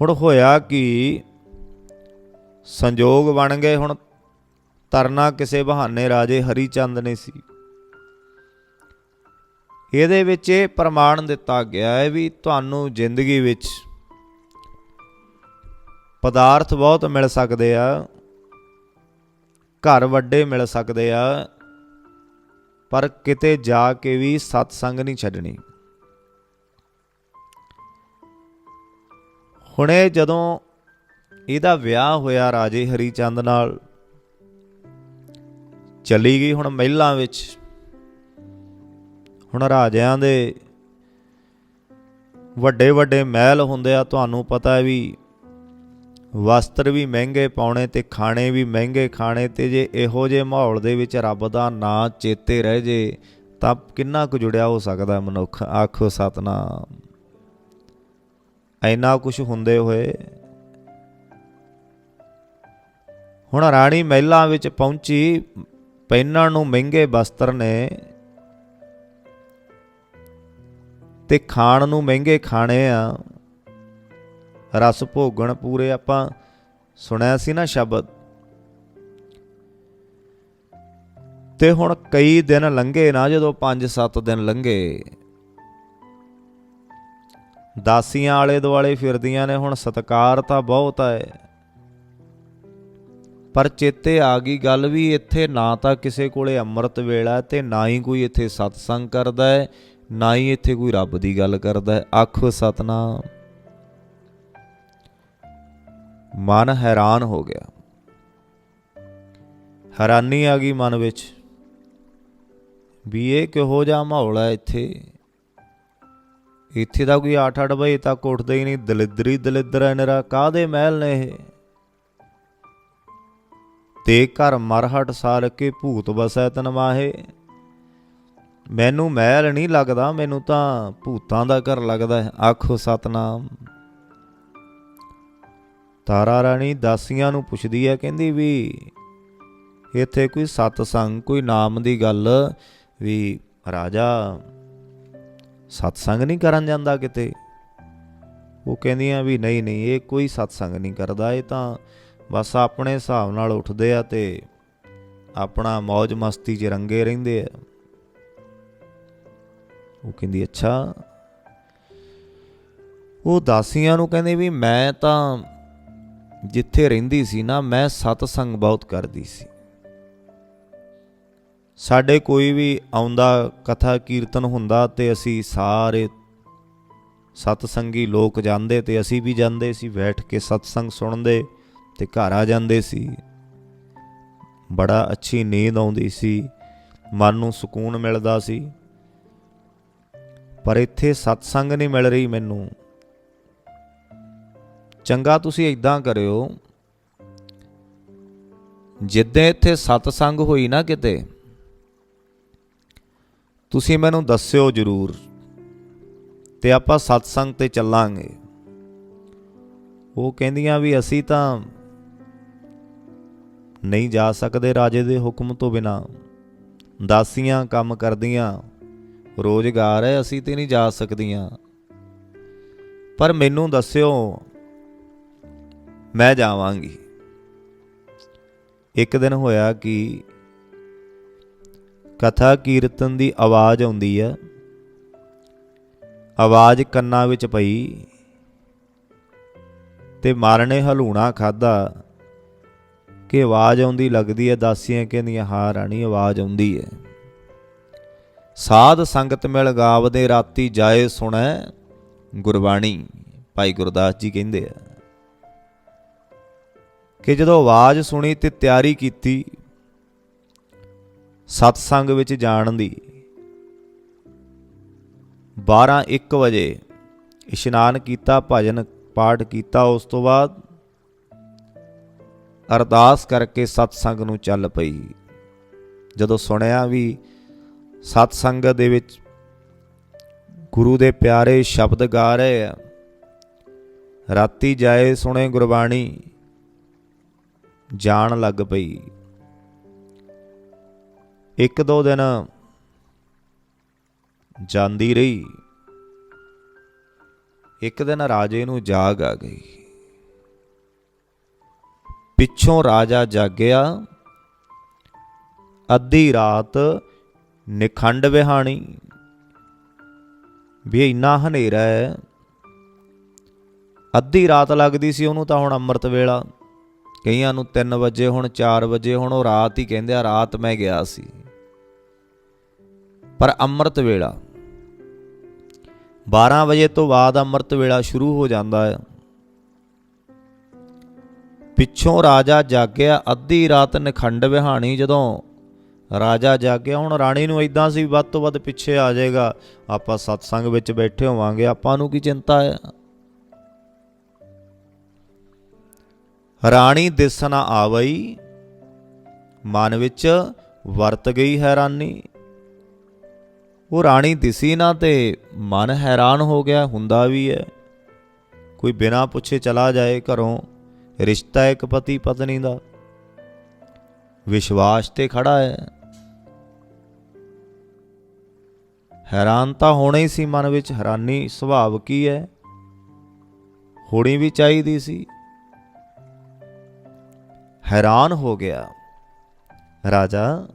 ਹੁਣ ਹੋਇਆ ਕਿ? ਸੰਜੋਗ ਬਣ ਗਏ ਹੁਣ। ਤਰਨਾ ਕਿਸੇ ਬਹਾਨੇ ਰਾਜੇ ਹਰੀ ਚੰਦ ਨੇ ਸੀ। ਇਹਦੇ ਵਿੱਚ ਇਹ ਪ੍ਰਮਾਣ ਦਿੱਤਾ ਗਿਆ ਹੈ ਵੀ ਤੁਹਾਨੂੰ ਜ਼ਿੰਦਗੀ ਵਿੱਚ ਪਦਾਰਥ ਬਹੁਤ ਮਿਲ ਸਕਦੇ ਆ, ਘਰ ਵੱਡੇ ਮਿਲ ਸਕਦੇ ਆ, ਪਰ ਕਿਤੇ ਜਾ ਕੇ ਵੀ ਸਤਸੰਗ ਨਹੀਂ ਛੱਡਣੀ। ਹੁਣੇ ਜਦੋਂ ਇਹਦਾ ਵਿਆਹ ਹੋਇਆ ਰਾਜੇ ਹਰੀ ਚੰਦ ਨਾਲ, ਚਲੀ ਗਈ ਹੁਣ ਮਹਿਲਾਂ ਵਿੱਚ, ਹੁਣ ਰਾਜਿਆਂ ਦੇ ਵੱਡੇ ਵੱਡੇ ਮਹਿਲ ਹੁੰਦੇ ਆ, ਤੁਹਾਨੂੰ ਪਤਾ ਵੀ ਵਸਤਰ ਵੀ ਮਹਿੰਗੇ ਪਾਉਣੇ ਤੇ ਖਾਣੇ ਵੀ ਮਹਿੰਗੇ ਖਾਣੇ ਤੇ ਜੇ ਇਹੋ ਜਿਹੇ ਮਾਹੌਲ ਦੇ ਵਿੱਚ ਰੱਬ ਦਾ ਨਾਂ ਚੇਤੇ ਰਹਿ ਜੇ, ਤਾਂ ਕਿੰਨਾ ਕੁ ਜੁੜਿਆ ਹੋ ਸਕਦਾ ਮਨੁੱਖ? ਆਖੋ ਸਤਨਾਮ। ਇੰਨਾ ਕੁਝ ਹੁੰਦੇ ਹੋਏ ਹੁਣ ਰਾਣੀ ਮਹਿਲਾਂ ਵਿੱਚ ਪਹੁੰਚੀ ਪਹਿਨਣ ਨੂੰ ਮਹਿੰਗੇ ਵਸਤਰ ਨੇ ਤੇ ਖਾਣ ਨੂੰ ਮਹਿੰਗੇ ਖਾਣੇ ਆ। ਰਸ ਭੋਗਣ ਪੂਰੇ ਆਪਾਂ ਸੁਣਿਆ ਸੀ ਨਾ ਸ਼ਬਦ। ਤੇ ਹੁਣ ਕਈ ਦਿਨ ਲੰਘੇ ਨਾ ਜਦੋਂ 5-7 ਦਿਨ ਲੰਘੇ। ਦਾਸੀਆਂ ਆਲੇ ਦੁਆਲੇ ਫਿਰਦੀਆਂ ਨੇ, ਹੁਣ ਸਤਕਾਰ ਤਾਂ ਬਹੁਤ ਹੈ। ਪਰ ਚੇਤੇ ਆ ਗਈ ਗੱਲ ਵੀ, ਇੱਥੇ ਨਾ ਤਾਂ ਕਿਸੇ ਕੋਲੇ ਅੰਮ੍ਰਿਤ ਵੇਲਾ ਤੇ ਨਾ ਹੀ ਕੋਈ ਇੱਥੇ ਸਤਸੰਗ ਕਰਦਾ ਹੈ, ਨਾ ਹੀ ਇੱਥੇ ਕੋਈ ਰੱਬ ਦੀ ਗੱਲ ਕਰਦਾ ਹੈ। ਆਖੋ ਸਤਨਾਮ। ਮਨ ਹੈਰਾਨ ਹੋ ਗਿਆ। ਹੈਰਾਨੀ ਆ ਗਈ ਮਨ ਵਿੱਚ ਵੀ ਇਹ ਕਿਹੋ ਜਿਹਾ ਮਾਹੌਲ ਹੈ ਇੱਥੇ? ਇੱਥੇ ਦਾ ਕੋਈ 8-8 ਵਜੇ ਤੱਕ ਉੱਠਦੇ ਹੀ ਨਹੀਂ, ਦਲਿਦਰੀ ਦਲਿਦਰ ਹੈ ਨਰਾ ਕਾਦੇ ਮਹਿਲ ਨੇ ਇਹ? ਤੇ ਘਰ ਮਰਹਟ ਸਾਰ ਕੇ ਭੂਤ ਵਸੈ ਤਨ ਮਾਹੇ ਮੈਨੂੰ ਮਹਿਲ ਨਹੀਂ ਲੱਗਦਾ, ਮੈਨੂੰ ਤਾਂ ਭੂਤਾਂ ਦਾ ਘਰ ਲੱਗਦਾ ਹੈ, ਆਖੋ ਸਤਨਾਮ। ਤਾਰਾ ਰਾਣੀ ਦਾਸੀਆਂ ਨੂੰ ਪੁੱਛਦੀ ਹੈ, ਕਹਿੰਦੀ ਵੀ ਇੱਥੇ ਕੋਈ ਸਤਸੰਗ, ਕੋਈ ਨਾਮ ਦੀ ਗੱਲ ਵੀ ਰਾਜਾ ਸਤਸੰਗ ਨਹੀਂ ਕਰਨ ਜਾਂਦਾ ਕਿਤੇ। ਉਹ ਕਹਿੰਦੀਆਂ ਵੀ ਨਹੀਂ ਨਹੀਂ, ਇਹ ਕੋਈ ਸਤਸੰਗ ਨਹੀਂ ਕਰਦਾ। ਇਹ ਤਾਂ ਬਸ ਆਪਣੇ ਹਿਸਾਬ ਨਾਲ ਉੱਠਦੇ ਆ ਤੇ ਆਪਣਾ ਮौज ਮਸਤੀ 'ਚ ਰੰਗੇ ਰਹਿੰਦੇ ਆ। ਉਹ ਕਹਿੰਦੀ, ਅੱਛਾ। ਉਹ ਦਾਸੀਆਂ ਨੂੰ ਕਹਿੰਦੇ ਵੀ ਮੈਂ ਤਾਂ ਜਿੱਥੇ ਰਹਿੰਦੀ ਸੀ ਨਾ, ਮੈਂ ਸਤਸੰਗ ਬਹੁਤ ਕਰਦੀ ਸੀ। ਸਾਡੇ ਕੋਈ ਵੀ ਆਉਂਦਾ ਕਥਾ ਕੀਰਤਨ ਹੁੰਦਾ ਤੇ ਅਸੀਂ ਸਾਰੇ ਸਤਸੰਗੀ ਲੋਕ ਜਾਂਦੇ ਤੇ ਅਸੀਂ ਵੀ ਜਾਂਦੇ ਸੀ, ਬੈਠ ਕੇ ਸਤਸੰਗ ਸੁਣਦੇ ਤੇ ਘਰ ਆ ਜਾਂਦੇ ਸੀ। ਬੜਾ ਅੱਛੀ ਨੀਂਦ ਆਉਂਦੀ ਸੀ, ਮਨ ਨੂੰ ਸਕੂਨ ਮਿਲਦਾ ਸੀ। ਪਰ ਇੱਥੇ ਸਤਸੰਗ ਨਹੀਂ ਮਿਲ ਰਹੀ ਮੈਨੂੰ। ਚੰਗਾ ਤੁਸੀਂ ਇਦਾਂ ਕਰਿਓ, ਜਿੱਦਾਂ ਇੱਥੇ ਸਤਸੰਗ ਹੋਈ ਨਾ ਕਿਤੇ ਤੁਸੀਂ ਮੈਨੂੰ ਦੱਸਿਓ ਜਰੂਰ ਤੇ ਆਪਾਂ ਸਤਸੰਗ ਤੇ ਚੱਲਾਂਗੇ। ਉਹ ਕਹਿੰਦੀਆਂ ਵੀ ਅਸੀਂ ਤਾਂ ਨਹੀਂ ਜਾ ਸਕਦੇ ਰਾਜੇ ਦੇ ਹੁਕਮ ਤੋਂ ਬਿਨਾ। ਦਾਸੀਆਂ ਕੰਮ ਕਰਦੀਆਂ, ਰੋਜ਼ਗਾਰ ਹੈ, ਅਸੀਂ ਤੇ ਨਹੀਂ ਜਾ ਸਕਦੀਆਂ। ਪਰ ਮੈਨੂੰ ਦੱਸਿਓ, ਮੈਂ ਜਾਵਾਂਗੀ। ਇੱਕ ਦਿਨ ਹੋਇਆ ਕਿ ਕਥਾ ਕੀਰਤਨ ਦੀ ਆਵਾਜ਼ ਆਉਂਦੀ ਹੈ। ਆਵਾਜ਼ ਕੰਨਾਂ ਵਿੱਚ ਪਈ ਤੇ ਮਾਰਨੇ ਹਲੂਣਾ ਖਾਦਾ ਕਿ ਆਵਾਜ਼ ਆਉਂਦੀ ਲੱਗਦੀ ਹੈ, ਦਾਸੀਆਂ ਕਹਿੰਦੀਆਂ, ਹਾਂ ਰਾਣੀ, ਆਵਾਜ਼ ਆਉਂਦੀ ਹੈ। ਸਾਧ ਸੰਗਤ ਮਿਲ ਗਾਵਦੇ, ਰਾਤੀ ਜਾਏ ਸੁਣੈ ਗੁਰਬਾਣੀ। ਭਾਈ ਗੁਰਦਾਸ ਜੀ ਕਹਿੰਦੇ ਆ ਕਿ ਜਦੋਂ ਆਵਾਜ਼ ਸੁਣੀ ਤੇ ਤਿਆਰੀ ਕੀਤੀ ਸਤਸੰਗ ਵਿੱਚ ਜਾਣ ਦੀ। 12 1 ਵਜੇ ਇਸ਼ਨਾਨ ਕੀਤਾ, ਭਜਨ ਪਾਠ ਕੀਤਾ, ਉਸ ਤੋਂ ਬਾਅਦ ਅਰਦਾਸ ਕਰਕੇ ਸਤਸੰਗ ਨੂੰ ਚੱਲ ਪਈ। ਜਦੋਂ ਸੁਣਿਆ ਵੀ ਸਤਸੰਗ ਦੇ ਵਿੱਚ ਗੁਰੂ ਦੇ ਪਿਆਰੇ ਸ਼ਬਦ ਗਾ ਰਹੇ ਆ, ਰਾਤੀ ਜਾਏ ਸੁਣੇ ਗੁਰਬਾਣੀ, ਜਾਣ ਲੱਗ ਪਈ। ਇੱਕ ਦੋ ਦਿਨ ਜਾਂਦੀ ਰਹੀ। ਇੱਕ ਦਿਨ ਰਾਜੇ ਨੂੰ ਜਾਗ ਆ ਗਈ। ਪਿੱਛੋਂ ਰਾਜਾ ਜਾਗਿਆ ਅੱਧੀ ਰਾਤ ਨਿਖੰਡ ਵਿਹਾਣੀ। ਵੀ ਇੰਨਾ ਹਨੇਰਾ ਹੈ। ਅੱਧੀ ਰਾਤ ਲੱਗਦੀ ਸੀ ਉਹਨੂੰ ਤਾਂ ਹੁਣ ਅੰਮ੍ਰਿਤ ਵੇਲਾ। ਕਈਆਂ ਨੂੰ 3 ਵਜੇ ਹੁਣ 4 ਵਜੇ ਹੁਣ, ਉਹ ਰਾਤ ਹੀ ਕਹਿੰਦੇ ਆ, ਰਾਤ ਮੈਂ ਗਿਆ ਸੀ। ਪਰ ਅੰਮ੍ਰਿਤ ਵੇਲਾ। 12 ਵਜੇ ਤੋਂ ਬਾਅਦ ਅੰਮ੍ਰਿਤ ਵੇਲਾ ਸ਼ੁਰੂ ਹੋ ਜਾਂਦਾ ਹੈ। ਪਿੱਛੋਂ ਰਾਜਾ ਜਾਗਿਆ, ਅੱਧੀ ਰਾਤ ਨਖੰਡ ਵਿਹਾਣੀ ਜਦੋਂ ਰਾਜਾ ਜਾਗਿਆ, ਹੁਣ ਰਾਣੀ ਨੂੰ ਇਦਾਂ ਸੀ, ਵੱਧ ਤੋਂ ਵੱਧ ਪਿੱਛੇ ਆ ਜਾਏਗਾ। ਆਪਾਂ ਸਤਸੰਗ ਵਿੱਚ ਬੈਠੇ ਹੋਵਾਂਗੇ, ਆਪਾਂ ਨੂੰ ਕੀ ਚਿੰਤਾ ਹੈ? ਰਾਣੀ ਦਿਸ ਨਾ ਆਵਈ, ਮਨ ਵਿੱਚ ਵਰਤ ਗਈ ਹੈਰਾਨੀ। ਉਹ ਰਾਣੀ ਦਿਸੀ ਨਾ ਤੇ ਮਨ ਹੈਰਾਨ ਹੋ ਗਿਆ, ਹੁੰਦਾ ਵੀ ਹੈ। ਕੋਈ ਬਿਨਾ ਪੁੱਛੇ ਚਲਾ ਜਾਏ ਘਰੋਂ, ਰਿਸ਼ਤਾ ਇੱਕ ਪਤੀ ਪਤਨੀ ਦਾ। ਵਿਸ਼ਵਾਸ ਤੇ ਖੜਾ ਹੈ। ਹੈਰਾਨ ਤਾਂ ਹੋਣਾ ਹੀ ਸੀ ਮਨ ਵਿੱਚ, ਹੈਰਾਨੀ ਸੁਭਾਵ ਕੀ ਹੈ? ਹੋਣੀ ਵੀ ਚਾਹੀਦੀ ਸੀ। ਹੈਰਾਨ ਹੋ ਗਿਆ। ਰਾਜਾ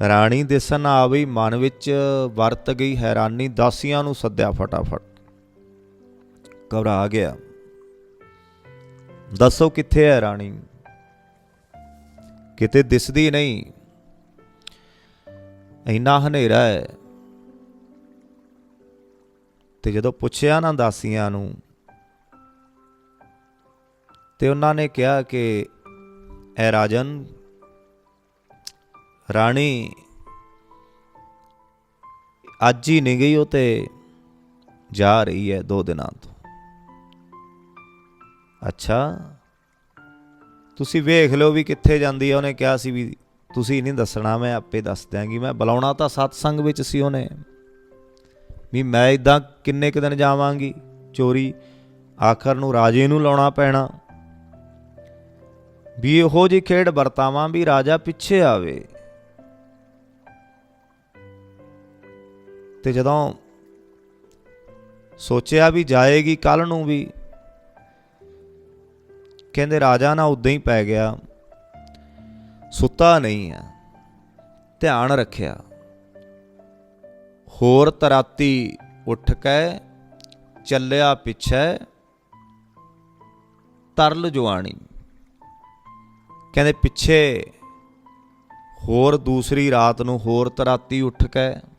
ਰਾਣੀ ਦਿਸਣ ਆਵਈ ਮਨ ਵਿੱਚ ਵਰਤ ਗਈ ਹੈਰਾਨੀ, ਦਾਸੀਆਂ ਨੂੰ ਸੱਦਿਆ ਫਟਾਫਟ। ਘਬਰਾ ਗਿਆ। ਦੱਸੋ ਕਿੱਥੇ ਹੈ ਰਾਣੀ? ਕਿਤੇ ਦਿਸਦੀ ਨਹੀਂ। ਇੰਨਾ ਹਨੇਰਾ ਹੈ। ਤੇ ਜਦੋਂ ਪੁੱਛਿਆ ਨਾ ਦਾਸੀਆਂ ਨੂੰ, ਤੇ ਉਹਨਾਂ ਨੇ ਕਿਹਾ ਕਿ, ਐ ਰਾਜਨ ਰਾਣੀ, ਅੱਜ ਹੀ ਨਹੀਂ ਗਈ ਉਹ ਤੇ ਜਾ ਰਹੀ ਹੈ ਦੋ ਦਿਨਾਂ ਤੋਂ। ਅੱਛਾ, ਤੁਸੀਂ ਵੇਖ ਲਓ ਵੀ ਕਿੱਥੇ ਜਾਂਦੀ ਹੈ। ਉਹਨੇ ਕਿਹਾ ਸੀ ਵੀ ਤੁਸੀਂ ਨਹੀਂ ਦੱਸਣਾ, ਮੈਂ ਆਪੇ ਦੱਸ ਦਿਆਂਗੀ। ਮੈਂ ਬੁਲਾਉਣਾ ਤਾਂ ਸਤਸੰਗ ਵਿੱਚ ਸੀ ਉਹਨੇ। ਵੀ ਮੈਂ ਇਦਾਂ ਕਿੰਨੇ ਕੁ ਦਿਨ ਜਾਵਾਂਗੀ? ਚੋਰੀ ਆਖਰ ਨੂੰ ਰਾਜੇ ਨੂੰ ਲਾਉਣਾ ਪੈਣਾ। ਵੀ ਇਹੋ ਜੀ ਖੇਡ ਵਰਤਾਵਾਂ ਵੀ ਰਾਜਾ ਪਿੱਛੇ ਆਵੇ। ਤੇ ਜਦੋਂ ਸੋਚਿਆ ਵੀ ਜਾਏਗੀ ਕੱਲ ਨੂੰ ਵੀ, ਕਹਿੰਦੇ ਰਾਜਾ ਨਾ ਉਦਾਂ ਹੀ ਪੈ ਗਿਆ, ਸੁੱਤਾ ਨਹੀਂ ਆ, ਧਿਆਨ ਰੱਖਿਆ। ਹੋਰ ਤਰਾਤੀ ਉੱਠ ਕੇ ਚੱਲਿਆ ਪਿੱਛੇ ਤਰਲ ਜਵਾਨੀ ਕਹਿੰਦੇ ਪਿੱਛੇ ਹੋਰ ਦੂਸਰੀ ਰਾਤ ਨੂੰ ਹੋਰ ਤਰਾਤੀ ਉੱਠ ਕੇ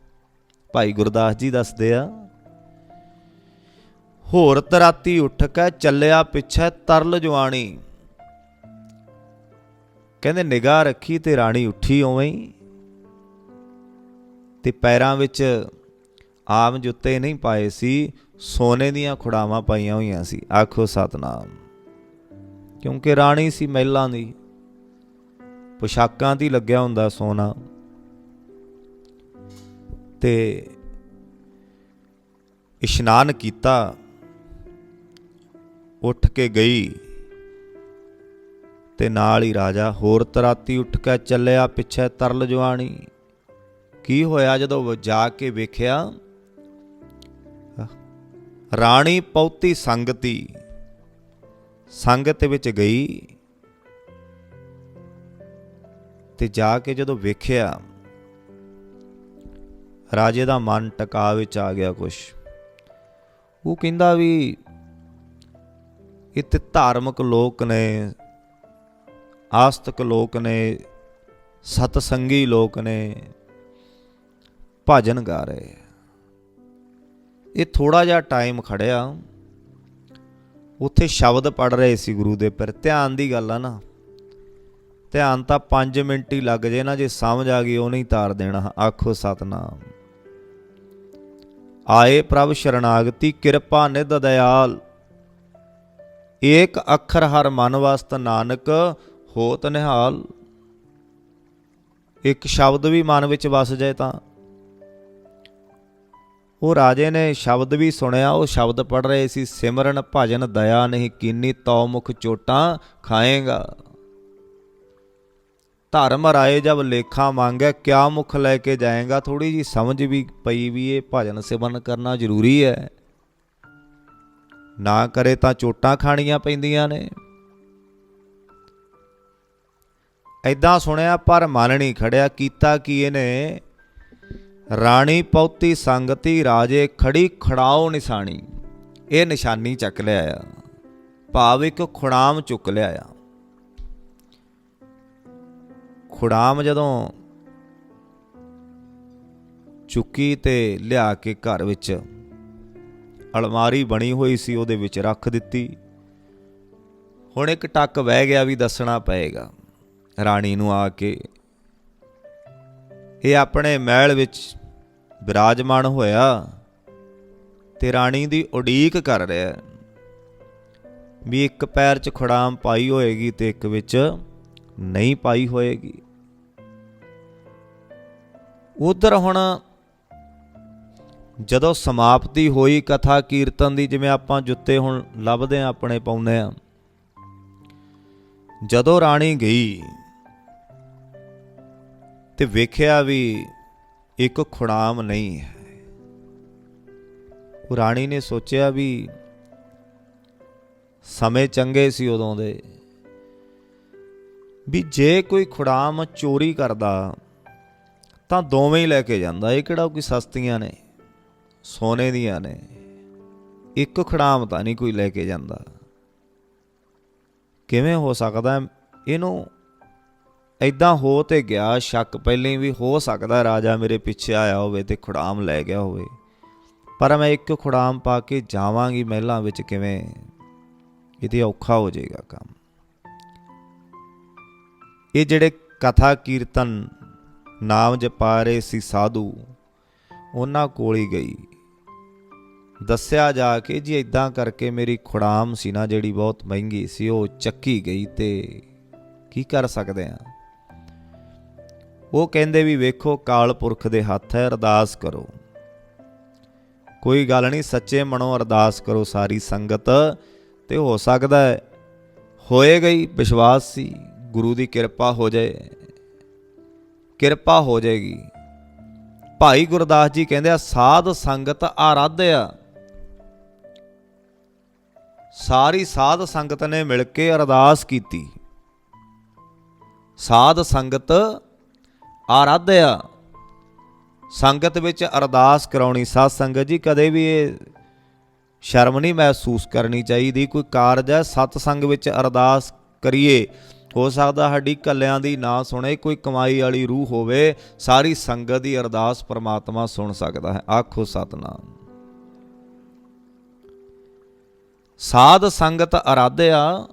ਭਾਈ ਗੁਰਦਾਸ ਜੀ ਦੱਸਦੇ ਆ, ਹੋਰ ਤਰਾਤੀ ਉੱਠ ਕੇ ਚੱਲਿਆ ਪਿੱਛੇ ਤਰਲ ਜਵਾਨੀ। ਕਹਿੰਦੇ ਨਿਗਾਹ ਰੱਖੀ ਤੇ ਰਾਣੀ ਉੱਠੀ ਉਵੇਂ ਹੀ। ਤੇ ਪੈਰਾਂ ਵਿੱਚ ਆਮ ਜੁੱਤੇ ਨਹੀਂ ਪਾਏ ਸੀ, ਸੋਨੇ ਦੀਆਂ ਖੁੜਾਵਾਂ ਪਾਈਆਂ ਹੋਈਆਂ ਸੀ। ਆਖੋ ਸਤਨਾਮ, ਕਿਉਂਕਿ ਰਾਣੀ ਸੀ ਮਹਿਲਾਂ ਦੀ, ਪੁਸ਼ਾਕਾਂ ਦੀ ਲੱਗਿਆ ਹੁੰਦਾ ਸੋਨਾ। ਤੇ ਇਸ਼ਨਾਨ ਕੀਤਾ, ਉੱਠ ਕੇ ਗਈ ਤੇ ਨਾਲ ਹੀ ਰਾਜਾ ਹੋਰ ਤਰਾਤੀ ਉੱਠ ਕੇ ਚੱਲਿਆ ਪਿੱਛੇ ਤਰਲ ਜਵਾਨੀ। ਕੀ ਹੋਇਆ ਜਦੋਂ ਜਾ ਕੇ ਵੇਖਿਆ, ਰਾਣੀ ਪੌਤੀ ਸੰਗਤੀ, ਸੰਗਤ ਵਿੱਚ ਗਈ ਤੇ ਜਾ ਕੇ ਜਦੋਂ ਵੇਖਿਆ ਰਾਜੇ ਦਾ ਮਨ ਟਕਾ ਵਿੱਚ ਆ ਗਿਆ ਕੁਛ। ਉਹ ਕਹਿੰਦਾ ਵੀ ਇੱਥੇ ਧਾਰਮਿਕ ਲੋਕ ਨੇ, ਆਸਤਕ ਲੋਕ ਨੇ, ਸਤਸੰਗੀ ਲੋਕ ਨੇ, ਭਜਨ ਗਾ ਰਹੇ ਇਹ ਥੋੜਾ ਜਿਹਾ ਟਾਈਮ ਖੜਿਆ। ਉੱਥੇ ਸ਼ਬਦ ਪੜ ਰਹੇ ਸੀ ਗੁਰੂ ਦੇ ਪਰ, ਧਿਆਨ ਦੀ ਗੱਲ ਆ ਨਾ। ਧਿਆਨ ਤਾਂ 5 ਮਿੰਟ ਹੀ ਲੱਗ ਜੇ ਨਾ, ਜੇ ਸਮਝ ਆ ਗਈ ਉਹ ਨਹੀਂ ਤਾਰ ਦੇਣਾ, ਆਖੋ ਸਤਨਾਮ। ਆਏ ਪ੍ਰਭ ਸ਼ਰਨਾਗਤੀ ਕਿਰਪਾ ਨਿਧ ਦਇਆਲ। ਏਕ ਅੱਖਰ ਹਰ ਮਨ ਵਸਤ ਨਾਨਕ ਹੋਤ ਨਿਹਾਲ। ਇੱਕ ਸ਼ਬਦ ਵੀ ਮਨ ਵਿੱਚ ਵਸ ਜਾਏ ਤਾਂ। ਉਹ ਰਾਜੇ ਨੇ ਸ਼ਬਦ ਵੀ ਸੁਣਿਆ, ਉਹ ਸ਼ਬਦ ਪੜ ਰਹੇ ਸੀ, ਸਿਮਰਨ ਭਜਨ ਦਇਆ ਨਹੀਂ ਕੀਨੀ ਤਉ ਮੁਖ ਚੋਟਾਂ ਖਾਏਗਾ। ਧਰਮ ਰਾਏ ਜਬ ਲੇਖਾ ਮੰਗੇ, ਕਿਆ ਮੁਖ ਲੈ ਕੇ ਜਾਏਗਾ? ਥੋੜੀ ਜੀ ਸਮਝ ਵੀ ਪਈ ਵੀ ਇਹ ਭਜਨ ਸਿਮਰਨ ਕਰਨਾ ਜ਼ਰੂਰੀ ਹੈ। ਨਾ ਕਰੇ ਤਾਂ ਚੋਟਾਂ ਖਾਣੀਆਂ ਪੈਂਦੀਆਂ ਨੇ। ਐਦਾਂ ਸੁਣਿਆ ਪਰ ਮਨ ਨਹੀਂ ਖੜਿਆ, ਕੀਤਾ ਕੀ ਇਹਨੇ? ਰਾਣੀ ਪੌਤੀ ਸੰਗਤੀ ਰਾਜੇ ਖੜੀ ਖੜਾਓ ਨਿਸ਼ਾਨੀ। ਇਹ ਨਿਸ਼ਾਨੀ ਚੱਕ ਲਿਆ ਆ ਭਾਵ ਇੱਕ ਖੁੜਾਮ ਚੁੱਕ ਲਿਆ ਆ ਖੁੜਾਮ ਜਦੋਂ ਚੁੱਕੀ ਤੇ ਲਿਆ ਕੇ ਘਰ ਵਿੱਚ ਅਲਮਾਰੀ ਬਣੀ ਹੋਈ ਸੀ, ਉਹਦੇ ਵਿੱਚ ਰੱਖ ਦਿੱਤੀ। ਹੁਣ ਇੱਕ ਟੱਕ ਵਹਿ ਗਿਆ ਵੀ ਦੱਸਣਾ ਪਏਗਾ। ਰਾਣੀ ਨੂੰ ਆ ਕੇ ਇਹ ਆਪਣੇ ਮਹਿਲ ਵਿੱਚ ਬਿਰਾਜਮਾਨ ਹੋਇਆ ਤੇ ਰਾਣੀ ਦੀ ਉਡੀਕ ਕਰ ਰਿਹਾ ਵੀ ਇੱਕ ਪੈਰ 'ਚ ਖੜਾਮ ਪਾਈ ਹੋਏਗੀ ਤੇ ਇੱਕ ਵਿੱਚ ਨਹੀਂ ਪਾਈ ਹੋਏਗੀ। ਉਧਰ ਹੁਣ ਜਦੋਂ ਸਮਾਪਤੀ ਹੋਈ ਕਥਾ ਕੀਰਤਨ ਦੀ, ਜਿਵੇਂ ਆਪਾਂ ਜੁੱਤੇ ਹੁਣ ਲੱਭਦੇ ਆ ਆਪਣੇ ਪਾਉਂਦੇ ਆ ਜਦੋਂ ਰਾਣੀ ਗਈ ਤੇ ਵੇਖਿਆ ਵੀ ਇੱਕ ਖੁੜਾਮ ਨਹੀਂ ਹੈ, ਉਹ ਰਾਣੀ ਨੇ ਸੋਚਿਆ ਵੀ ਸਮੇਂ ਚੰਗੇ ਸੀ ਉਦੋਂ ਦੇ, ਵੀ ਜੇ ਕੋਈ ਖੁੜਾਮ ਚੋਰੀ ਕਰਦਾ ਤਾਂ ਦੋਵੇਂ ਹੀ ਲੈ ਕੇ ਜਾਂਦਾ। ਇਹ ਕਿਹੜਾ ਕੋਈ ਸਸਤੀਆਂ ਨੇ, ਸੋਨੇ ਦੀਆਂ ਨੇ? ਇੱਕ ਖੜਾਮ ਤਾਂ ਨਹੀਂ ਕੋਈ ਲੈ ਕੇ ਜਾਂਦਾ। ਕਿਵੇਂ ਹੋ ਸਕਦਾ ਇਹਨੂੰ ਐਦਾਂ ਹੋ ਤੇ ਗਿਆ, ਸ਼ੱਕ ਪਹਿਲਾਂ ਹੀ ਵੀ ਹੋ ਸਕਦਾ ਰਾਜਾ ਮੇਰੇ ਪਿੱਛੇ ਆਇਆ ਹੋਵੇ ਤੇ ਖੁੜਾਮ ਲੈ ਗਿਆ ਹੋਵੇ। ਪਰ ਮੈਂ ਇੱਕ ਖੁੜਾਮ ਪਾ ਕੇ ਜਾਵਾਂਗੀ ਮਹਿਲਾਂ ਵਿੱਚ ਕਿਵੇਂ? ਇਹਦੇ ਔਖਾ ਹੋ ਜਾਏਗਾ ਕੰਮ। ਇਹ ਜਿਹੜੇ ਕਥਾ ਕੀਰਤਨ ਨਾਮ ਜਪਾ ਰਹੇ ਸੀ ਸਾਧੂ, ਉਹਨਾਂ ਕੋਲ ਹੀ ਗਈ। ਦੱਸਿਆ ਜਾ ਕੇ ਜੀ ਇਦਾਂ ਕਰਕੇ ਮੇਰੀ ਖੁੜਾਮ ਸੀ ਨਾ, ਜਿਹੜੀ ਬਹੁਤ ਮਹਿੰਗੀ ਸੀ, ਉਹ ਚੱਕੀ ਗਈ ਤੇ ਕੀ ਕਰ ਸਕਦੇ ਆ? ਉਹ ਕਹਿੰਦੇ ਵੀ ਵੇਖੋ ਕਾਲ ਪੁਰਖ ਦੇ ਹੱਥ ਹੈ, ਅਰਦਾਸ ਕਰੋ। ਕੋਈ ਗੱਲ ਨਹੀਂ, ਸੱਚੇ ਮਨੋਂ ਅਰਦਾਸ ਕਰੋ ਸਾਰੀ ਸੰਗਤ, ਤੇ ਹੋ ਸਕਦਾ ਹੈ ਹੋਏਗਾ ਹੀ ਵਿਸ਼ਵਾਸ ਸੀ, ਗੁਰੂ ਦੀ ਕਿਰਪਾ ਹੋ ਜਾਏ। ਕਿਰਪਾ ਹੋ ਜਾਏਗੀ। ਭਾਈ ਗੁਰਦਾਸ ਜੀ ਕਹਿੰਦੇ ਆ, ਸਾਧ ਸੰਗਤ ਆਰਾਧਿਆ। ਸਾਰੀ ਸਾਧ ਸੰਗਤ ਨੇ ਮਿਲ ਕੇ ਅਰਦਾਸ ਕੀਤੀ। ਸਾਧ ਸੰਗਤ ਆਰਾਧਿਆ। ਸੰਗਤ ਵਿੱਚ ਅਰਦਾਸ ਕਰਾਉਣੀ, ਸਾਧ ਸੰਗਤ ਜੀ, ਕਦੇ ਵੀ ਇਹ ਸ਼ਰਮ ਨਹੀਂ ਮਹਿਸੂਸ ਕਰਨੀ ਚਾਹੀਦੀ। ਕੋਈ ਕਾਰਜ ਹੈ ਸਤ ਸੰਗ ਵਿੱਚ ਅਰਦਾਸ ਕਰੀਏ। ਹੋ ਸਕਦਾ ਸਾਡੀ ਕੱਲਿਆਂ ਦੀ ਨਾ ਸੁਣੇ, ਕੋਈ ਕਮਾਈ ਵਾਲੀ ਰੂਹ ਹੋਵੇ, ਸਾਰੀ ਸੰਗਤ ਦੀ ਅਰਦਾਸ ਪ੍ਰਮਾਤਮਾ ਸੁਣ ਸਕਦਾ ਹੈ। ਆਖੋ ਸਤਨਾਮ। ਸਾਧ ਸੰਗਤ ਅਰਾਧਿਆ,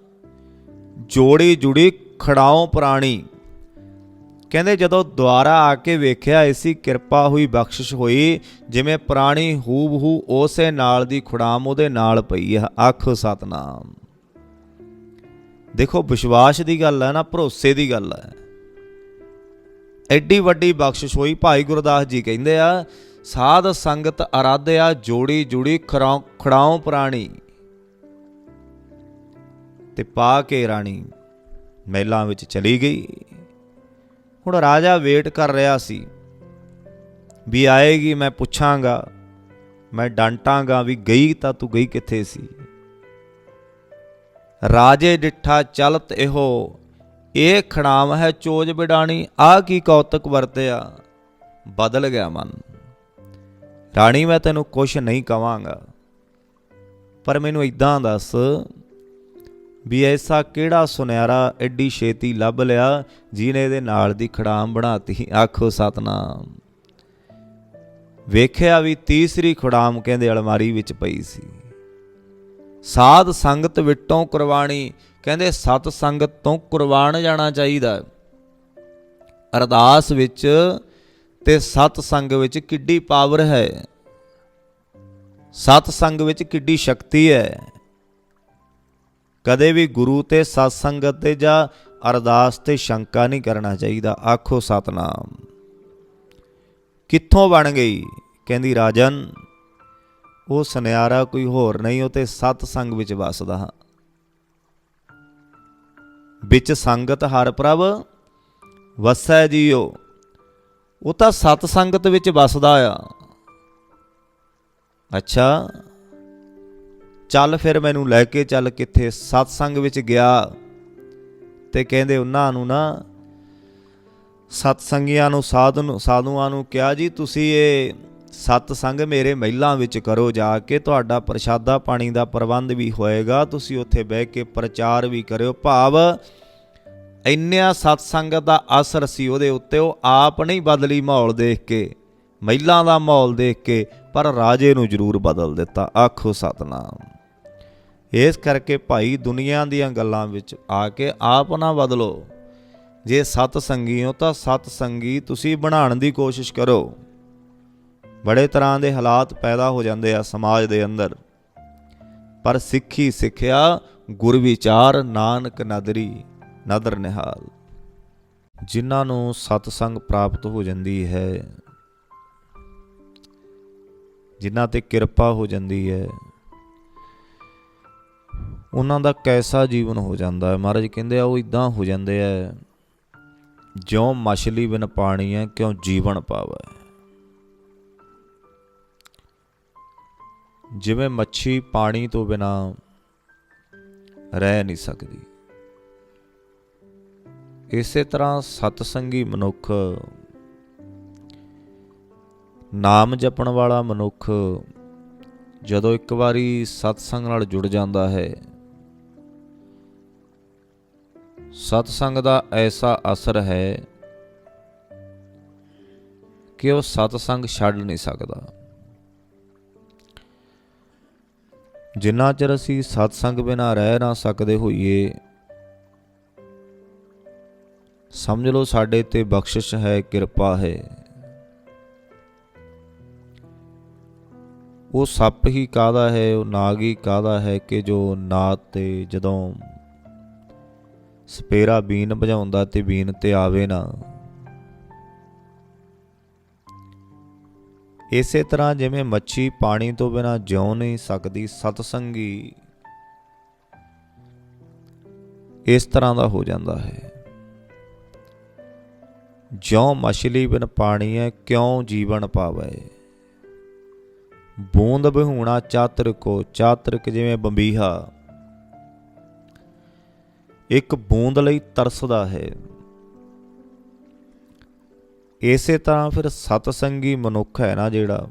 ਜੋੜੀ ਜੁੜੀ ਖੜਾਓ ਪ੍ਰਾਣੀ। ਕਹਿੰਦੇ ਜਦੋਂ ਦੁਆਰਾ ਆ ਕੇ ਵੇਖਿਆ ਐਸੀ ਕਿਰਪਾ ਹੋਈ, ਬਖਸ਼ਿਸ਼ ਹੋਈ, ਜਿਵੇਂ ਪ੍ਰਾਣੀ ਹੂਬਹੂ ਉਸੇ ਨਾਲ ਦੀ ਖੁੜਾਮ ਉਹਦੇ ਨਾਲ ਪਈ ਆ ਆਖੋ ਸਤਨਾਮ। ਦੇਖੋ, ਵਿਸ਼ਵਾਸ ਦੀ ਗੱਲ ਹੈ ਨਾ, ਭਰੋਸੇ ਦੀ ਗੱਲ ਹੈ। ਐਡੀ ਵੱਡੀ ਬਖਸ਼ਿਸ਼ ਹੋਈ, ਭਾਈ ਗੁਰਦਾਸ ਜੀ ਕਹਿੰਦੇ ਆ, ਸਾਧ ਸੰਗਤ ਅਰਾਧਿਆ ਜੋੜੀ ਜੁੜੀ ਖੜਾਉ ਖੜਾਉ ਪ੍ਰਾਣੀ। ਤੇ ਪਾ ਕੇ ਰਾਣੀ ਮਹਿਲਾਂ ਵਿੱਚ ਚਲੀ ਗਈ। ਹੁਣ ਰਾਜਾ ਵੇਟ ਕਰ ਰਿਹਾ ਸੀ ਵੀ ਆਏਗੀ, ਮੈਂ ਪੁੱਛਾਂਗਾ, ਮੈਂ ਡਾਂਟਾਂਗਾ ਵੀ ਗਈ ਤਾਂ ਤੂੰ ਗਈ ਕਿੱਥੇ ਸੀ? ਰਾਜੇ ਡਿੱਠਾ ਚਲਤ ਇਹੋ, ਇਹ ਖੜਾਮ ਹੈ ਚੋਜ ਬਿਡਾਣੀ ਆ ਕੀ ਕੌਤਕ ਵਰਤਿਆ? ਬਦਲ ਗਿਆ ਮਨ। ਰਾਣੀ, ਮੈਂ ਤੈਨੂੰ ਕੁਛ ਨਹੀਂ ਕਵਾਂਗਾ, ਪਰ ਮੈਨੂੰ ਇਦਾਂ ਦੱਸ ਵੀ ਐਸਾ ਕਿਹੜਾ ਸੁਨਿਆਰਾ ਐਡੀ ਛੇਤੀ ਲੱਭ ਲਿਆ ਜਿਹਨੇ ਇਹਦੇ ਨਾਲ ਦੀ ਖੜਾਮ ਬਣਾਤੀ। ਆਖੋ ਸਤਨਾਮ। ਵੇਖਿਆ ਵੀ ਤੀਸਰੀ ਖੜਾਮ ਕਹਿੰਦੇ ਅਲਮਾਰੀ ਵਿੱਚ ਪਈ ਸੀ। ਸਾਧ ਸੰਗਤ ਵਿਟੋਂ ਕੁਰਬਾਨੀ। ਕਹਿੰਦੇ ਸਤ ਸੰਗਤ ਤੋਂ ਕੁਰਬਾਨ ਜਾਣਾ ਚਾਹੀਦਾ ਅਰਦਾਸ ਵਿੱਚ ਤੇ ਸਤ ਸੰਗ ਵਿੱਚ ਕਿੱਡੀ ਪਾਵਰ ਹੈ। ਸਤ ਸੰਗ ਵਿੱਚ ਕਿੱਡੀ ਸ਼ਕਤੀ ਹੈ। ਕਦੇ ਵੀ ਗੁਰੂ ਤੇ ਸਤ ਸੰਗਤ ਤੇ ਜਾਂ ਅਰਦਾਸ ਤੇ ਸ਼ੰਕਾ ਨਹੀਂ ਕਰਨਾ ਚਾਹੀਦਾ। ਆਖੋ ਸਤਨਾਮ। ਕਿੱਥੋਂ ਬਣ ਗਈ? ਕਹਿੰਦੀ ਰਾਜਨ। ਉਹ ਸੁਨਿਆਰਾ ਕੋਈ ਹੋਰ ਨਹੀਂ, ਉਹ ਤੇ ਸਤ ਸੰਗ ਵਿੱਚ ਵਸਦਾ ਹਾਂ। ਵਿੱਚ ਸੰਗਤ ਹਰ ਪ੍ਰਭ ਵਸੈ ਜੀਓ। ਉਹ ਤਾਂ ਸਤ ਸੰਗਤ ਵਿੱਚ ਵਸਦਾ ਆ। ਅੱਛਾ, ਚੱਲ ਫਿਰ ਮੈਨੂੰ ਲੈ ਕੇ ਚੱਲ ਕਿੱਥੇ? ਸਤ ਸੰਗ ਵਿੱਚ ਗਿਆ ਤੇ ਕਹਿੰਦੇ ਉਹਨਾਂ ਨੂੰ ਨਾ, ਸਤ ਸੰਗੀਆਂ ਨੂੰ, ਸਾਧੂ ਸਾਧੂਆਂ ਨੂੰ ਕਿਹਾ, ਜੀ, ਤੁਸੀਂ ਇਹ ਸਤ ਸੰਗ ਮੇਰੇ ਮਹਿਲਾਂ ਵਿੱਚ ਕਰੋ ਜਾ ਕੇ, ਤੁਹਾਡਾ ਪ੍ਰਸ਼ਾਦਾ ਪਾਣੀ ਦਾ ਪ੍ਰਬੰਧ ਵੀ ਹੋਏਗਾ, ਤੁਸੀਂ ਉੱਥੇ ਬਹਿ ਕੇ ਪ੍ਰਚਾਰ ਵੀ ਕਰਿਓ। ਭਾਵ ਇੰਨਿਆ ਸਤ ਸੰਗਤ ਦਾ ਅਸਰ ਸੀ ਉਹਦੇ ਉੱਤੇ, ਉਹ ਆਪ ਨਹੀਂ ਬਦਲੀ ਮਾਹੌਲ ਦੇਖ ਕੇ, ਮਹਿਲਾਂ ਦਾ ਮਾਹੌਲ ਦੇਖ ਕੇ, ਪਰ ਰਾਜੇ ਨੂੰ ਜ਼ਰੂਰ ਬਦਲ ਦਿੱਤਾ। ਆਖੋ ਸਤਨਾਮ। ਇਸ ਕਰਕੇ ਭਾਈ ਦੁਨੀਆ ਦੀਆਂ ਗੱਲਾਂ ਵਿੱਚ ਆ ਕੇ ਆਪ ਨਾ ਬਦਲੋ। ਜੇ ਸਤ ਸੰਗੀ ਹੋ ਤਾਂ ਸਤ ਸੰਗੀ ਤੁਸੀਂ ਬਣਾਉਣ ਦੀ ਕੋਸ਼ਿਸ਼ ਕਰੋ। ਬੜੇ ਤਰ੍ਹਾਂ ਦੇ ਹਾਲਾਤ ਪੈਦਾ ਹੋ ਜਾਂਦੇ ਆ ਸਮਾਜ ਦੇ ਅੰਦਰ। ਪਰ ਸਿੱਖੀ ਸਿੱਖਿਆ, ਗੁਰ ਵਿਚਾਰ ਨਾਨਕ ਨਦਰੀ, ਨਦਰ ਨਿਹਾਲ। ਜਿਨ੍ਹਾਂ ਨੂੰ ਸਤ ਸੰਗ ਪ੍ਰਾਪਤ ਹੋ ਜਾਂਦੀ ਹੈ, ਜਿਨ੍ਹਾਂ ਤੇ ਕਿਰਪਾ ਹੋ ਜਾਂਦੀ ਹੈ, ਉਹਨਾਂ ਦਾ ਕੈਸਾ ਜੀਵਨ ਹੋ ਜਾਂਦਾ ਹੈ? ਮਹਾਰਾਜ ਕਹਿੰਦੇ ਆ, ਉਹ ਇਦਾਂ ਹੋ ਜਾਂਦੇ ਆ, ਜਿਉਂ ਮਛਲੀ ਬਿਨ ਪਾਣੀ ਹੈ, ਕਿਉਂ ਜੀਵਨ ਪਾਵੈ? ਜਿਵੇਂ ਮੱਛੀ ਪਾਣੀ ਤੋਂ ਬਿਨਾ ਰਹਿ ਨਹੀਂ ਸਕਦੀ। ਇਸੇ ਤਰ੍ਹਾਂ ਸਤਸੰਗੀ ਮਨੁੱਖ, ਨਾਮ ਜਪਣ ਵਾਲਾ ਮਨੁੱਖ ਜਦੋਂ ਇੱਕ ਵਾਰੀ ਸਤਸੰਗ ਨਾਲ ਜੁੜ ਜਾਂਦਾ ਹੈ, ਸਤਸੰਗ ਦਾ ਐਸਾ ਅਸਰ ਹੈ ਕਿ ਉਹ ਸਤਸੰਗ ਛੱਡ ਨਹੀਂ ਸਕਦਾ। ਜਿੰਨਾ ਚਿਰ ਅਸੀਂ ਸਤਸੰਗ ਬਿਨਾ ਰਹਿ ਨਾ ਸਕਦੇ ਹੋਈਏ, ਸਮਝ ਲਓ ਸਾਡੇ ਤੇ ਬਖਸ਼ਿਸ਼ ਹੈ, ਕਿਰਪਾ ਹੈ। ਉਹ ਸੱਪ ਹੀ ਕਾਦਾ ਹੈ, ਉਹ ਨਾਗ ਹੀ ਕਾਦਾ ਹੈ ਕਿ ਜੋ ਨਾਦ ਤੇ ਜਦੋਂ ਸਪੇਰਾ ਬੀਨ ਵਜਾਉਂਦਾ ਤੇ ਬੀਨ ਤੇ ਆਵੇ ਨਾ। ਇਸੇ ਤਰ੍ਹਾਂ ਜਿਵੇਂ ਮੱਛੀ ਪਾਣੀ ਤੋਂ ਬਿਨਾ ਜਿਉ ਨਹੀਂ ਸਕਦੀ, ਸਤਸੰਗੀ ਇਸ ਤਰ੍ਹਾਂ ਦਾ ਹੋ ਜਾਂਦਾ ਹੈ। ਜਿਉ ਮਛਲੀ ਬਿਨ ਪਾਣੀ ਹੈ, ਕਿਉਂ ਜੀਵਨ ਪਾਵੇ? ਬੂੰਦ ਬਹੂਣਾ ਚਾਤਰ ਕੋ, ਚਾਤਰਕ ਜਿਵੇਂ ਬੰਬੀਹਾ। ਇੱਕ ਬੂੰਦ ਲਈ ਤਰਸਦਾ ਹੈ। ਇਸੇ ਤਰ੍ਹਾਂ ਫਿਰ ਸਤਸੰਗੀ ਮਨੁੱਖ ਹੈ ਨਾ ਜਿਹੜਾ,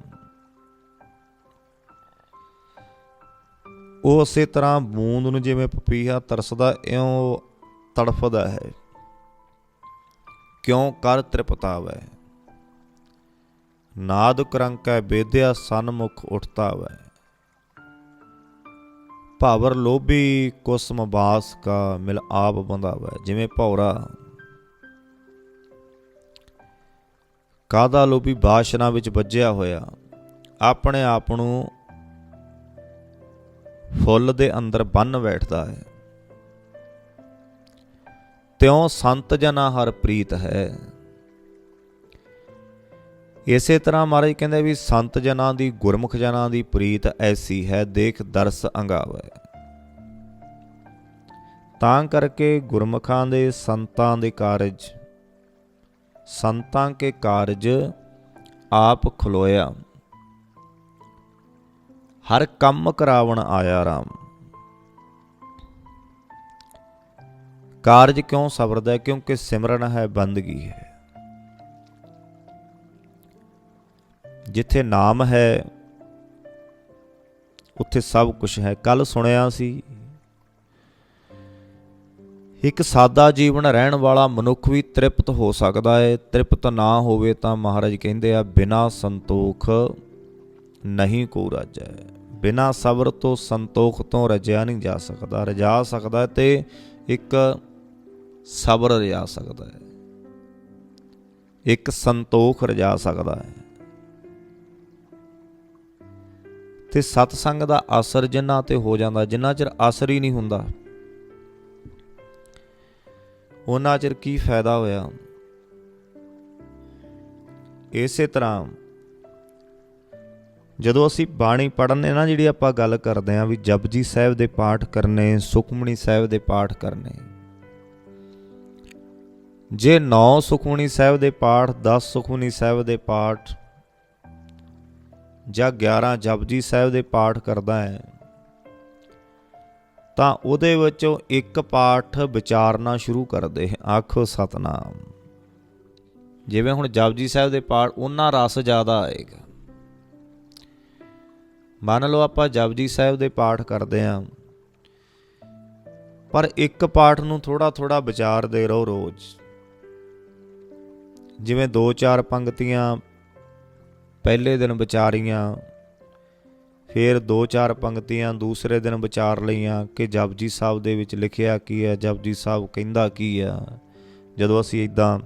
ਉਹ ਉਸੇ ਤਰ੍ਹਾਂ ਬੂੰਦ ਨੂੰ ਜਿਵੇਂ ਪਪੀਹਾ ਤਰਸਦਾ, ਇਉਂ ਤੜਫਦਾ ਹੈ। ਕਿਉਂ? ਕਰ ਤ੍ਰਿਪਤਾਵੈ। ਨਾਦ ਕਰੰਕੈ ਬੇਦਿਆ ਸਨਮੁਖ ਉਠਤਾ ਵੈ ਭਾਵਰ ਲੋਭੀ, ਕੁਸਮ ਬਾਸ ਕਾ ਮਿਲ ਆਪ ਬੰਦਾਵੈ ਜਿਵੇਂ ਭੌਰਾ ਕਾਦਾ ਲੋਭੀ ਬਾਸ਼ਨਾ ਵਿੱਚ ਵੱਜਿਆ ਹੋਇਆ? ਆਪਣੇ ਆਪ ਨੂੰ ਫੁੱਲ ਦੇ ਅੰਦਰ ਬੰਨ ਬੈਠਦਾ ਹੈ। ਤਿਉ ਸੰਤ ਜਨਾ ਹਰ ਪ੍ਰੀਤ ਹੈ। ਇਸੇ ਤਰ੍ਹਾਂ ਮਹਾਰਾਜ ਕਹਿੰਦੇ ਵੀ ਸੰਤ ਜਨਾਂ ਦੀ, ਗੁਰਮੁਖ ਜਨਾਂ ਦੀ ਪ੍ਰੀਤ ਐਸੀ ਹੈ, ਦੇਖ ਦਰਸ ਅੰਗਾਵੇ। ਤਾਂ ਕਰਕੇ ਗੁਰਮੁਖਾਂ ਦੇ, ਸੰਤਾਂ ਦੇ ਕਾਰਜ ਸੰਤਾਂ ਕੇ ਕਾਰਜ ਆਪ ਖਲੋਇਆ। ਹਰ ਕੰਮ ਕਰਾਵਣ ਆਇਆ ਰਾਮ। ਕਾਰਜ ਕਿਉਂ ਸਬਰਦਾ ਕਿਉਂਕਿ ਸਿਮਰਨ ਹੈ, ਬੰਦਗੀ ਹੈ। ਜਿੱਥੇ ਨਾਮ ਹੈ, ਉੱਥੇ ਸਭ ਕੁਝ ਹੈ। ਕੱਲ ਸੁਣਿਆ ਸੀ ਇੱਕ ਸਾਦਾ ਜੀਵਨ ਰਹਿਣ ਵਾਲਾ ਮਨੁੱਖ ਵੀ ਤ੍ਰਿਪਤ ਹੋ ਸਕਦਾ ਹੈ ਤ੍ਰਿਪਤ ਨਾ ਹੋਵੇ ਤਾਂ ਮਹਾਰਾਜ ਕਹਿੰਦੇ ਆ, ਬਿਨਾ ਸੰਤੋਖ ਨਹੀਂ ਕੋ ਰਾਜੈ। ਬਿਨਾ ਸਬਰ ਤੋਂ ਸੰਤੋਖ ਤੋਂ ਰਜਿਆ ਨਹੀਂ ਜਾ ਸਕਦਾ। ਰਜਾ ਸਕਦਾ ਤੇ ਇੱਕ ਸਬਰ ਰਜਾ ਸਕਦਾ ਹੈ ਇੱਕ ਸੰਤੋਖ ਰਜਾ ਸਕਦਾ ਹੈ ਤੇ ਸਤਸੰਗ ਦਾ ਅਸਰ ਜਿੰਨਾ ਤੇ ਹੋ ਜਾਂਦਾ, ਜਿੰਨਾ ਚਿਰ ਅਸਰ ਹੀ ਨਹੀਂ ਹੁੰਦਾ ਉਹਨਾਂ ਚਿਰ ਕੀ ਫਾਇਦਾ ਹੋਇਆ? ਇਸੇ ਤਰ੍ਹਾਂ ਜਦੋਂ ਅਸੀਂ ਬਾਣੀ ਪੜ੍ਹਨੇ ਨਾ ਜਿਹੜੀ ਆਪਾਂ ਗੱਲ ਕਰਦੇ ਆਂ ਵੀ ਜਪਜੀ ਸਾਹਿਬ ਦੇ ਪਾਠ ਕਰਨੇ ਸੁਖਮਣੀ ਸਾਹਿਬ ਦੇ ਪਾਠ ਕਰਨੇ, ਜੇ 9 ਸੁਖਮਣੀ ਸਾਹਿਬ ਦੇ ਪਾਠ 10 ਸੁਖਮਣੀ ਸਾਹਿਬ ਦੇ ਪਾਠ ਜਾਂ 11 ਜਪਜੀ ਸਾਹਿਬ ਦੇ ਪਾਠ ਕਰਦਾ ਹੈ ਤਾਂ ਉਹਦੇ ਵਿੱਚੋਂ ਇੱਕ ਪਾਠ ਵਿਚਾਰਨਾ ਸ਼ੁਰੂ ਕਰਦੇ ਆਖੋ ਸਤਨਾਮ। ਜਿਵੇਂ ਹੁਣ ਜਪਜੀ ਸਾਹਿਬ ਦੇ ਪਾਠ, ਉਹਨਾਂ ਰਸ ਜ਼ਿਆਦਾ ਆਏਗਾ। ਮੰਨ ਲਓ ਆਪਾਂ ਜਪਜੀ ਸਾਹਿਬ ਦੇ ਪਾਠ ਕਰਦੇ ਆਂ ਪਰ ਇੱਕ ਪਾਠ ਨੂੰ ਥੋੜਾ ਥੋੜਾ ਵਿਚਾਰਦੇ ਰਹੋ ਰੋਜ਼। ਜਿਵੇਂ ਦੋ ਚਾਰ ਪੰਕਤੀਆਂ ਪਹਿਲੇ ਦਿਨ ਵਿਚਾਰੀਆਂ ਫਿਰ ਦੋ ਚਾਰ ਪੰਕਤੀਆਂ ਦੂਸਰੇ ਦਿਨ ਵਿਚਾਰ ਲਈਆਂ ਕਿ ਜਪਜੀ ਸਾਹਿਬ ਦੇ ਵਿੱਚ ਲਿਖਿਆ ਕੀ ਹੈ, ਜਪਜੀ ਸਾਹਿਬ ਕਹਿੰਦਾ ਕੀ ਆ ਜਦੋਂ ਅਸੀਂ ਇਦਾਂ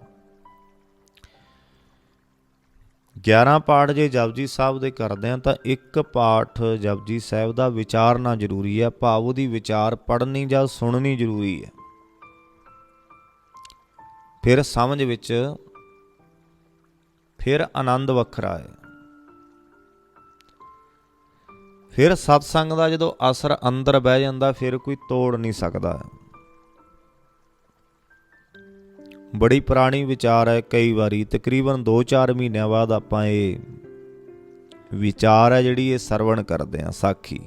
11 ਪਾਠ ਜੇ ਜਪਜੀ ਸਾਹਿਬ ਦੇ ਕਰਦੇ ਆ ਤਾਂ ਇੱਕ ਪਾਠ ਜਪਜੀ ਸਾਹਿਬ ਦਾ ਵਿਚਾਰਨਾ ਜ਼ਰੂਰੀ ਹੈ, ਭਾਵ ਉਹਦੀ ਵਿਚਾਰ ਪੜ੍ਹਨੀ ਜਾਂ ਸੁਣਨੀ ਜ਼ਰੂਰੀ ਹੈ। ਫਿਰ ਸਮਝ ਵਿੱਚ ਫਿਰ ਆਨੰਦ ਵੱਖਰਾ ਹੈ। ਫਿਰ ਸਤਸੰਗ ਦਾ ਜਦੋਂ ਅਸਰ ਅੰਦਰ ਬਹਿ ਜਾਂਦਾ, ਫਿਰ ਕੋਈ ਤੋੜ ਨਹੀਂ ਸਕਦਾ। ਬੜੀ ਪੁਰਾਣੀ ਵਿਚਾਰ ਹੈ ਕਈ ਵਾਰੀ, ਤਕਰੀਬਨ 2-4 ਮਹੀਨਿਆਂ ਬਾਅਦ ਆਪਾਂ ਇਹ ਵਿਚਾਰ ਹੈ ਜਿਹੜੀ ਇਹ ਸਰਵਣ ਕਰਦੇ ਆ ਸਾਖੀ।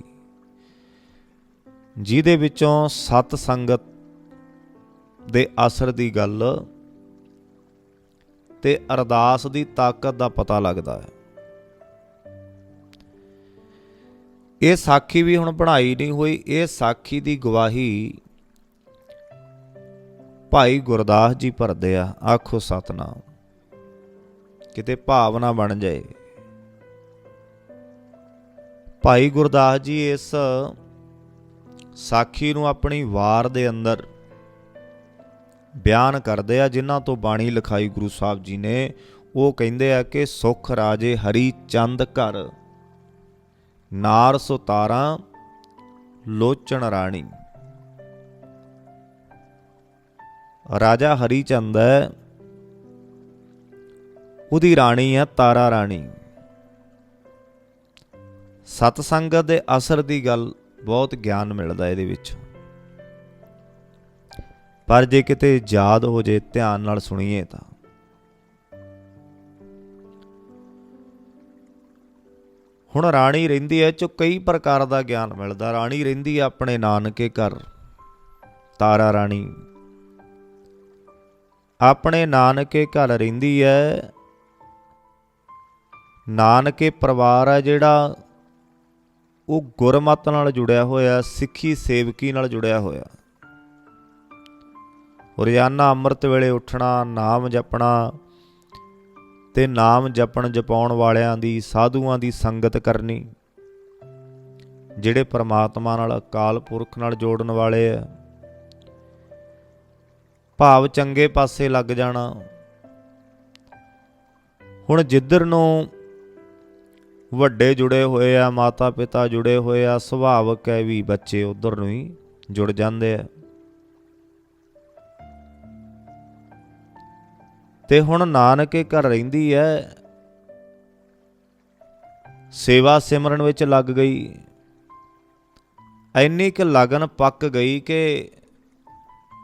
ਜਿਹਦੇ ਵਿੱਚੋਂ ਸਤ ਸੰਗਤ ਦੇ ਅਸਰ ਦੀ ਗੱਲ ਤੇ ਅਰਦਾਸ ਦੀ ਤਾਕਤ ਦਾ ਪਤਾ ਲੱਗਦਾ ਹੈ। ਇਹ ਸਾਖੀ ਵੀ ਹੁਣ ਬਣਾਈ ਨਹੀਂ ਹੋਈ, ਇਹ ਸਾਖੀ ਦੀ ਗਵਾਹੀ ਭਾਈ ਗੁਰਦਾਸ ਜੀ ਭਰਦੇ ਆ, ਆਖੋ ਸਤਨਾਮ। ਕਿਤੇ ਭਾਵਨਾ ਬਣ ਜਾਏ। ਭਾਈ ਗੁਰਦਾਸ ਜੀ ਇਸ ਸਾਖੀ ਨੂੰ ਆਪਣੀ ਵਾਰ ਦੇ ਅੰਦਰ ਬਿਆਨ ਕਰਦੇ ਆ, ਜਿਨ੍ਹਾਂ ਤੋਂ ਬਾਣੀ ਲਿਖਾਈ ਗੁਰੂ ਸਾਹਿਬ ਜੀ ਨੇ। ਉਹ ਕਹਿੰਦੇ ਆ ਕਿ ਸੁਖ ਰਾਜੇ ਹਰੀ ਚੰਦ ਘਰ। ਨਾਰ ਸੋ ਤਾਰਾਂ, ਲੋਚਣ ਰਾਣੀ। ਰਾਜਾ ਹਰੀ ਚੰਦ ਹੈ, ਉਹਦੀ ਰਾਣੀ ਹੈ ਤਾਰਾ ਰਾਣੀ। ਸਤ ਸੰਗਤ ਦੇ ਅਸਰ ਦੀ ਗੱਲ ਬਹੁਤ ਗਿਆਨ ਮਿਲਦਾ ਇਹਦੇ ਵਿੱਚ। ਪਰ ਜੇ ਕਿਤੇ ਯਾਦ ਹੋ ਜੇ ਧਿਆਨ ਨਾਲ ਸੁਣੀਏ ਤਾਂ। ਹੁਣ ਰਾਣੀ ਰਹਿੰਦੀ ਹੈ ਚੋ ਕਈ ਪ੍ਰਕਾਰ ਦਾ ਗਿਆਨ ਮਿਲਦਾ। ਰਾਣੀ ਰਹਿੰਦੀ ਹੈ ਆਪਣੇ ਨਾਨਕੇ ਘਰ। ਤਾਰਾ ਰਾਣੀ। ਆਪਣੇ ਨਾਨਕੇ ਘਰ ਰਹਿੰਦੀ ਹੈ ਨਾਨਕੇ ਪਰਿਵਾਰ ਹੈ ਜਿਹੜਾ ਉਹ ਗੁਰਮਤ ਨਾਲ ਜੁੜਿਆ ਹੋਇਆ, ਸਿੱਖੀ ਸੇਵਕੀ ਨਾਲ ਜੁੜਿਆ ਹੋਇਆ। ਰੋਜ਼ਾਨਾ ਅੰਮ੍ਰਿਤ ਵੇਲੇ ਉੱਠਣਾ, ਨਾਮ ਜਪਣਾ ਤੇ ਨਾਮ ਜਪਣ ਜਪਾਉਣ ਵਾਲਿਆਂ ਦੀ, ਸਾਧੂਆਂ ਦੀ ਸੰਗਤ ਕਰਨੀ, ਜਿਹੜੇ ਪ੍ਰਮਾਤਮਾ ਨਾਲ ਅਕਾਲ ਪੁਰਖ ਨਾਲ ਜੋੜਨ ਵਾਲੇ ਆ। ਭਾਵ ਚੰਗੇ ਪਾਸੇ ਲੱਗ ਜਾਣਾ। ਹੁਣ ਜਿੱਧਰ ਨੂੰ ਵੱਡੇ ਜੁੜੇ ਹੋਏ ਆ ਮਾਤਾ ਪਿਤਾ ਜੁੜੇ ਹੋਏ ਆ, ਸੁਭਾਵਕ ਹੈ ਵੀ ਬੱਚੇ ਉਧਰ ਨੂੰ ਹੀ ਜੁੜ ਜਾਂਦੇ ਆ। ਤੇ ਹੁਣ ਨਾਨਕੇ ਘਰ ਰਹਿੰਦੀ ਐ। ਸੇਵਾ ਸਿਮਰਨ ਵਿੱਚ ਲੱਗ ਗਈ। ਐਨੀ ਕਿ ਲਗਨ ਪੱਕ ਗਈ ਕਿ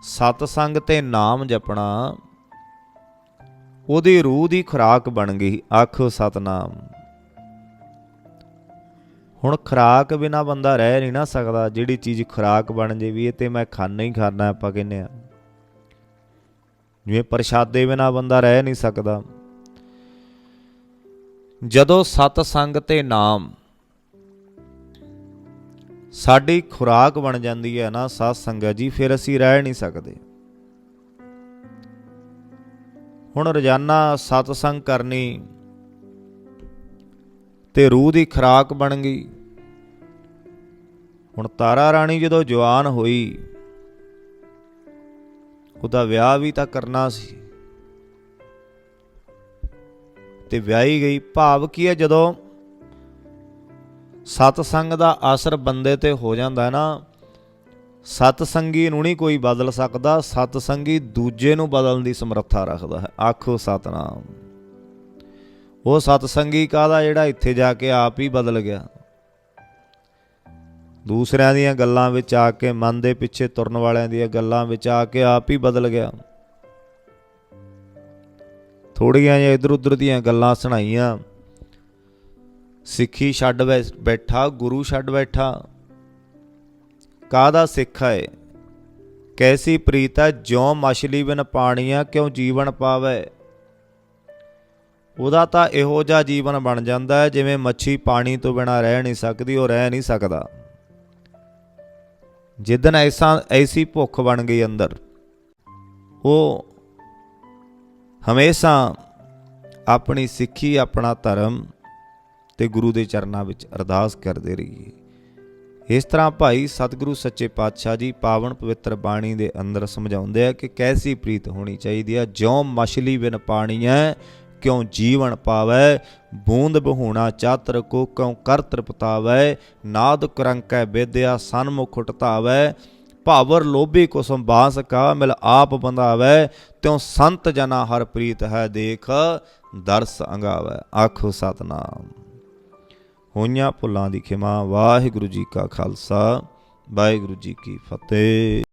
ਸਤ ਸੰਗ ਤੇ ਨਾਮ ਜਪਣਾ, ਉਹਦੀ ਰੂਹ ਦੀ ਖੁਰਾਕ ਬਣ ਗਈ। ਆਖੋ ਸਤਨਾਮ। ਹੁਣ ਖੁਰਾਕ ਬਿਨਾ ਬੰਦਾ ਰਹਿ ਨਹੀਂ ਨਾ ਸਕਦਾ। ਜਿਹੜੀ ਚੀਜ਼ ਖੁਰਾਕ ਬਣ ਜੇ ਵੀ ਇਹ ਤੇ ਮੈਂ ਖਾਣਾ ਹੀ ਖਾਣਾ ਆਪਾਂ ਕਹਿੰਦੇ ਆ। ਜਿਵੇਂ ਪ੍ਰਸ਼ਾਦੇ ਬਿਨਾ ਬੰਦਾ ਰਹਿ ਨਹੀਂ ਸਕਦਾ। ਜਦੋਂ ਸਤ ਸੰਗ ਤੇ ਨਾਮ ਸਾਡੀ ਖੁਰਾਕ ਬਣ ਜਾਂਦੀ ਹੈ ਨਾ ਸਾਧ ਸੰਗਤ ਜੀ, ਫਿਰ ਅਸੀਂ ਰਹਿ ਨਹੀਂ ਸਕਦੇ। ਹੁਣ ਰੋਜ਼ਾਨਾ ਸਤ ਸੰਗ ਕਰਨੀ ਤੇ ਰੂਹ ਦੀ ਖੁਰਾਕ ਬਣ ਗਈ। ਹੁਣ ਤਾਰਾ ਰਾਣੀ ਜਦੋਂ ਜਵਾਨ ਹੋਈ ਉਹਦਾ ਵਿਆਹ ਵੀ ਤਾਂ ਕਰਨਾ ਸੀ। ਤੇ ਵਿਆਹੀ ਗਈ। ਭਾਵ ਕੀ ਹੈ, ਜਦੋਂ ਸਤ ਸੰਗ ਦਾ ਅਸਰ ਬੰਦੇ ਤੇ ਹੋ ਜਾਂਦਾ ਹੈ ਨਾ ਸਤ ਸੰਗੀ ਨੂੰ ਨਹੀਂ ਕੋਈ ਬਦਲ ਸਕਦਾ ਸਤ ਸੰਗੀ ਦੂਜੇ ਨੂੰ ਬਦਲਣ ਦੀ ਸਮਰੱਥਾ ਰੱਖਦਾ ਹੈ। ਆਖੋ ਸਤਨਾਮ। ਉਹ ਸਤ ਸੰਗੀ ਕਾਦਾ ਜਿਹੜਾ ਇੱਥੇ ਜਾ ਕੇ ਆਪ ਹੀ ਬਦਲ ਗਿਆ। ਦੂਸਰਿਆਂ ਦੀਆਂ ਗੱਲਾਂ ਵਿੱਚ ਆ ਕੇ, ਮਨ ਦੇ ਪਿੱਛੇ ਤੁਰਨ ਵਾਲਿਆਂ ਦੀਆਂ ਗੱਲਾਂ ਵਿੱਚ ਆ ਕੇ ਆਪ ਹੀ ਬਦਲ ਗਿਆ। ਥੋੜੀਆਂ ਜਿਹੀਆਂ ਇਧਰ ਉਧਰ ਦੀਆਂ ਗੱਲਾਂ ਸੁਣਾਈਆਂ। ਸਿੱਖੀ ਛੱਡ ਬੈ- ਬੈਠਾ, ਗੁਰੂ ਛੱਡ ਬੈਠਾ। ਕਾਦਾ ਸਿੱਖ ਹੈ? ਕੈਸੀ ਪ੍ਰੀਤ ਹੈ? ਜਿਉ ਮਛਲੀ ਬਿਨ ਪਾਣੀਆਂ ਕਿਉਂ ਜੀਵਨ ਪਾਵੇ? ਉਹਦਾ ਤਾਂ ਇਹੋ ਜਿਹਾ ਜੀਵਨ ਬਣ ਜਾਂਦਾ ਹੈ ਜਿਵੇਂ ਮੱਛੀ ਪਾਣੀ ਤੋਂ ਬਿਨਾ ਰਹਿ ਨਹੀਂ ਸਕਦੀ, ਉਹ ਰਹਿ ਨਹੀਂ ਸਕਦਾ। ਜਿੱਦਨ ਐਸਾ ਐਸੀ ਭੁੱਖ ਬਣ ਗਈ ਅੰਦਰ, ਉਹ ਹਮੇਸ਼ਾ ਆਪਣੀ ਸਿੱਖੀ, ਆਪਣਾ ਧਰਮ ਤੇ ਗੁਰੂ ਦੇ ਚਰਨਾਂ ਵਿੱਚ ਅਰਦਾਸ ਕਰਦੇ ਰਹੀਏ। ਇਸ ਤਰ੍ਹਾਂ ਭਾਈ ਸਤਿਗੁਰੂ ਸੱਚੇ ਪਾਤਸ਼ਾਹ ਜੀ ਪਾਵਨ ਪਵਿੱਤਰ ਬਾਣੀ ਦੇ ਅੰਦਰ ਸਮਝਾਉਂਦੇ ਆ ਕਿ ਕੈਸੀ ਪ੍ਰੀਤ ਹੋਣੀ ਚਾਹੀਦੀ ਹੈ ਜਿਉ ਮਛਲੀ ਬਿਨ ਪਾਣੀ ਹੈ ਕਿਉ ਜੀਵਨ ਪਾਵੈ? ਬੂੰਦ ਬਹੂਣਾ ਚਾਤਰ ਕੋ ਕਿਉ ਕਰ ਤ੍ਰਿਪਤਾਵੈ? ਨਾਦ ਕਰੰਕੈ ਵਿਦਿਆ ਸਨਮੁਖ ਉਟਤਾਵੈ। ਭਾਵਰ ਲੋਭੀ ਕੋ ਸੰਭਾਸ ਕਾ ਮਿਲ ਆਪ ਬੰਧਾਵੈ। ਤਿਉ ਸੰਤ ਜਨਾ ਹਰ ਪ੍ਰੀਤ ਹੈ ਦੇਖ, ਦਰਸ ਅੰਗਾਵੈ। ਆਖੋ ਸਤਨਾਮ। ਹੋਈਆਂ ਭੁੱਲਾਂ ਦੀ ਖਿਮਾ, ਵਾਹਿਗੁਰੂ ਜੀ ਕਾ ਖਾਲਸਾ, ਵਾਹਿਗੁਰੂ ਜੀ ਕੀ ਫਤਿਹ।